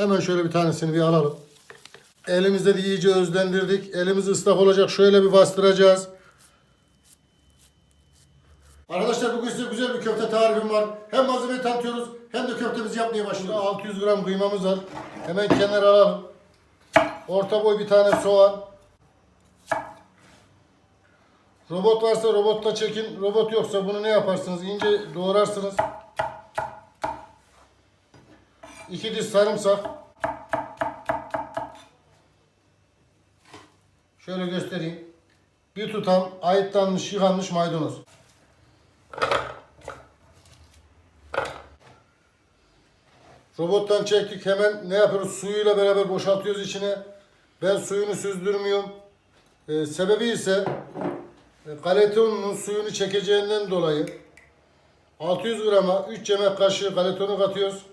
Hemen şöyle bir tanesini bir alalım. Elimizde de iyice özlendirdik. Elimiz ıslak olacak. Şöyle bir bastıracağız. Arkadaşlar bugün size güzel bir köfte tarifim var. Hem malzemeyi tanıtıyoruz hem de köftemizi yapmaya başlıyoruz. 600 gram kıymamız var. Hemen kenara alalım. Orta boy bir tane soğan. Robot varsa robotla çekin. Robot yoksa bunu ne yaparsınız? İnce doğrarsınız. İki diş sarımsak. Şöyle göstereyim. Bir tutam ayıtlanmış, yıkanmış maydanoz. Robottan çektik hemen ne yapıyoruz? Suyuyla beraber boşaltıyoruz içine. Ben suyunu süzdürmüyorum. Ee, sebebi ise e, galeta ununun suyunu çekeceğinden dolayı 600 grama 3 yemek kaşığı galeta unu katıyoruz.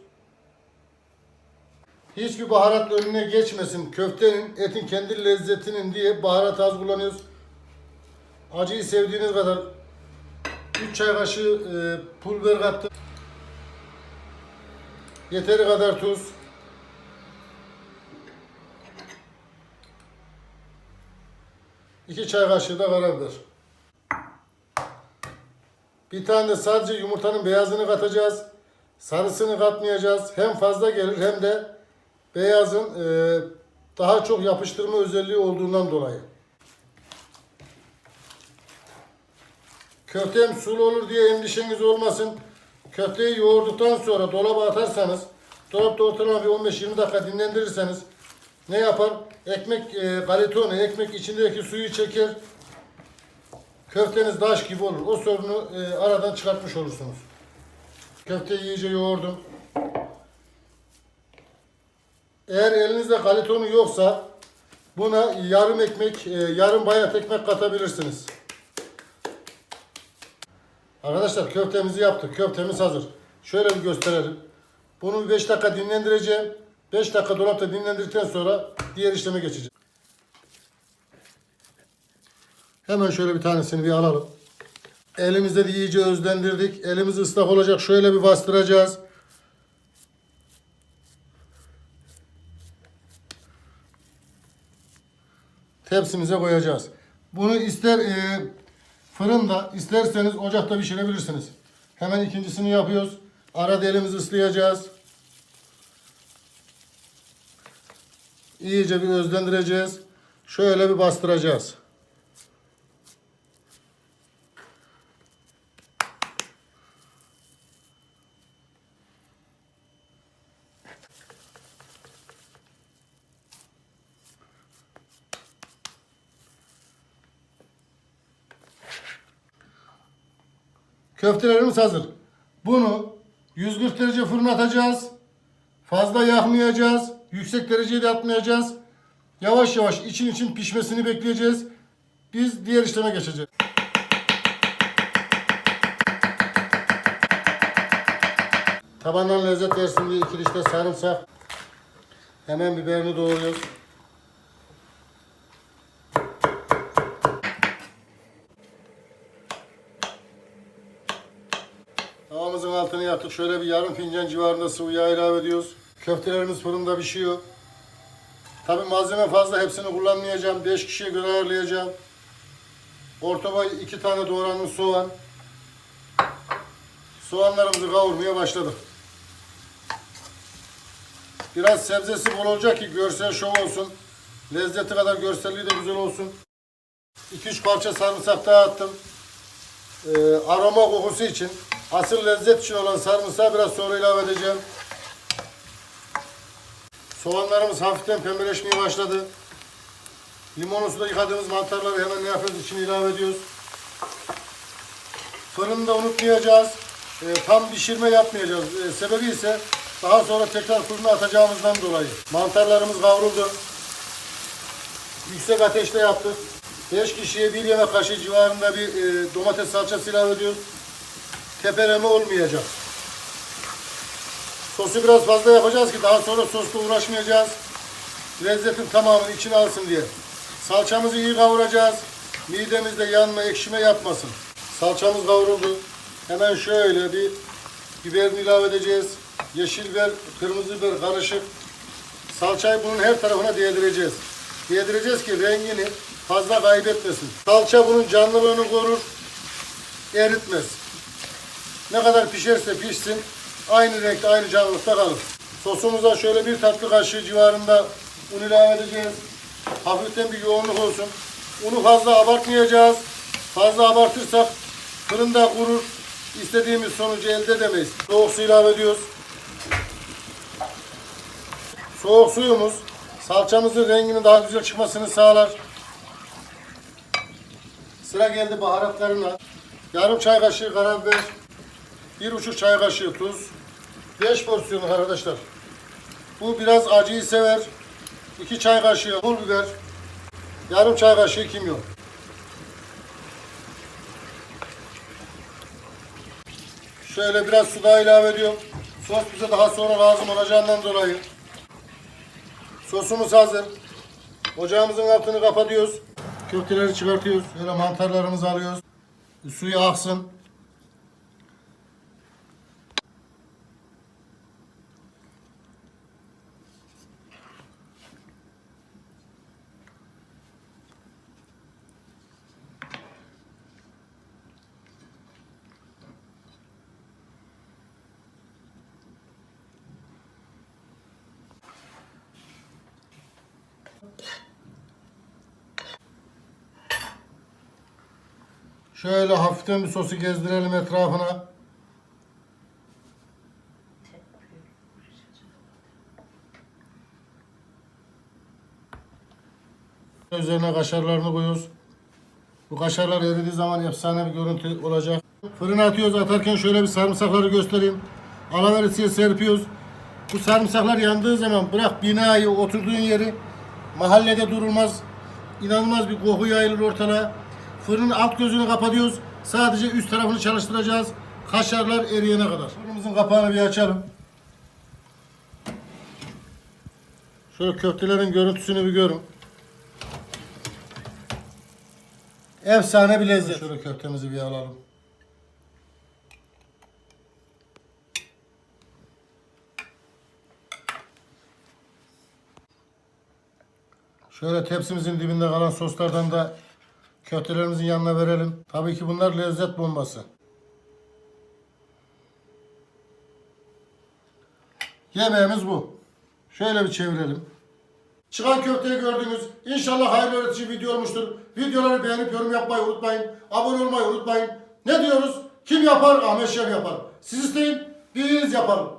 Hiçbir baharatla önüne geçmesin. Köftenin, etin kendi lezzetinin diye baharat az kullanıyoruz. Acıyı sevdiğiniz kadar 3 çay kaşığı e, pul biber kattım. Yeteri kadar tuz. İki çay kaşığı da karabiber. Bir tane de sadece yumurtanın beyazını katacağız. Sarısını katmayacağız. Hem fazla gelir hem de beyazın e, daha çok yapıştırma özelliği olduğundan dolayı. Köftem sulu olur diye endişeniz olmasın. Köfteyi yoğurduktan sonra dolaba atarsanız, dolapta ortalama bir 15-20 dakika dinlendirirseniz ne yapar? Ekmek e, galetonu, ekmek içindeki suyu çeker. Köfteniz taş gibi olur. O sorunu e, aradan çıkartmış olursunuz. Köfteyi iyice yoğurdum. Eğer elinizde galetonu yoksa buna yarım ekmek, e, yarım bayat ekmek katabilirsiniz. Arkadaşlar köftemizi yaptık. Köftemiz hazır. Şöyle bir gösterelim. Bunu 5 dakika dinlendireceğim. 5 dakika dolapta dinlendirdikten sonra diğer işleme geçeceğim. Hemen şöyle bir tanesini bir alalım. Elimizde de iyice özlendirdik. Elimiz ıslak olacak. Şöyle bir bastıracağız. Tepsimize koyacağız. Bunu ister e, fırında isterseniz ocakta pişirebilirsiniz. Hemen ikincisini yapıyoruz. Arada elimizi ıslayacağız. İyice bir özlendireceğiz. Şöyle bir bastıracağız. Köftelerimiz hazır. Bunu 140 derece fırına atacağız. Fazla yakmayacağız. Yüksek dereceye de atmayacağız. Yavaş yavaş için için pişmesini bekleyeceğiz. Biz diğer işleme geçeceğiz. Tabandan lezzet versin diye iki diş de sarımsak. Hemen biberini doğruyoruz. Altını yaktık. Şöyle bir yarım fincan civarında sıvı yağ ilave ediyoruz. Köftelerimiz fırında pişiyor. Tabi malzeme fazla hepsini kullanmayacağım. 5 kişiye göre ayarlayacağım. Orta boy 2 tane doğranmış soğan. Soğanlarımızı kavurmaya başladık. Biraz sebzesi bol olacak ki görsel şov olsun. Lezzeti kadar görselliği de güzel olsun. 2-3 parça sarımsak daha attım. Ee, aroma kokusu için. Asıl lezzet için olan sarımsağı biraz sonra ilave edeceğim. Soğanlarımız hafiften pembeleşmeye başladı. Limon suda yıkadığımız mantarları hemen ne yapıyoruz? İçine ilave ediyoruz. Fırını da unutmayacağız. Ee, tam pişirme yapmayacağız. Ee, sebebi ise daha sonra tekrar fırına atacağımızdan dolayı. Mantarlarımız kavruldu. Yüksek ateşte yaptık. 5 kişiye bir yemek kaşığı civarında bir e, domates salçası ilave ediyoruz. Tepeleme olmayacak. Sosu biraz fazla yapacağız ki daha sonra sosla uğraşmayacağız. Lezzetin tamamını içine alsın diye. Salçamızı iyi kavuracağız. Midemizde yanma, ekşime yapmasın. Salçamız kavruldu. Hemen şöyle bir biberini ilave edeceğiz. Yeşil biber, kırmızı biber karışık. Salçayı bunun her tarafına değdireceğiz. Değdireceğiz ki rengini fazla kaybetmesin. Salça bunun canlılığını korur, eritmez. Ne kadar pişerse pişsin aynı renkte aynı canlılıkta kalır. Sosumuza şöyle bir tatlı kaşığı civarında un ilave edeceğiz. Hafiften bir yoğunluk olsun. Unu fazla abartmayacağız. Fazla abartırsak fırında kurur. İstediğimiz sonucu elde edemeyiz. Soğuk su ilave ediyoruz. Soğuk suyumuz salçamızın renginin daha güzel çıkmasını sağlar. Sıra geldi baharatlarına. Yarım çay kaşığı karabiber, bir buçuk çay kaşığı tuz, 5 porsiyon arkadaşlar. Bu biraz acıyı sever. 2 çay kaşığı pul biber, yarım çay kaşığı kimyon. Şöyle biraz su daha ilave ediyorum. Sos bize daha sonra lazım olacağından dolayı. Sosumuz hazır. Ocağımızın altını kapatıyoruz. Köfteleri çıkartıyoruz. Böyle mantarlarımızı alıyoruz. Suyu aksın. Şöyle hafiften bir sosu gezdirelim etrafına. Üzerine kaşarlarını koyuyoruz. Bu kaşarlar eridiği zaman efsane bir görüntü olacak. Fırına atıyoruz. Atarken şöyle bir sarımsakları göstereyim. Alaveresiye serpiyoruz. Bu sarımsaklar yandığı zaman bırak binayı, oturduğun yeri mahallede durulmaz. İnanılmaz bir koku yayılır ortalığa. Fırının alt gözünü kapatıyoruz. Sadece üst tarafını çalıştıracağız. Kaşarlar eriyene kadar. Fırınımızın kapağını bir açalım. Şöyle köftelerin görüntüsünü bir görün. Efsane bir lezzet. Şöyle köftemizi bir alalım. Şöyle tepsimizin dibinde kalan soslardan da köftelerimizin yanına verelim. Tabii ki bunlar lezzet bombası. Yemeğimiz bu. Şöyle bir çevirelim. Çıkan köfteyi gördünüz. İnşallah hayırlı öğretici video olmuştur. Videoları beğenip yorum yapmayı unutmayın. Abone olmayı unutmayın. Ne diyoruz? Kim yapar? Ahmet Şef yapar. Siz isteyin, biz yapalım.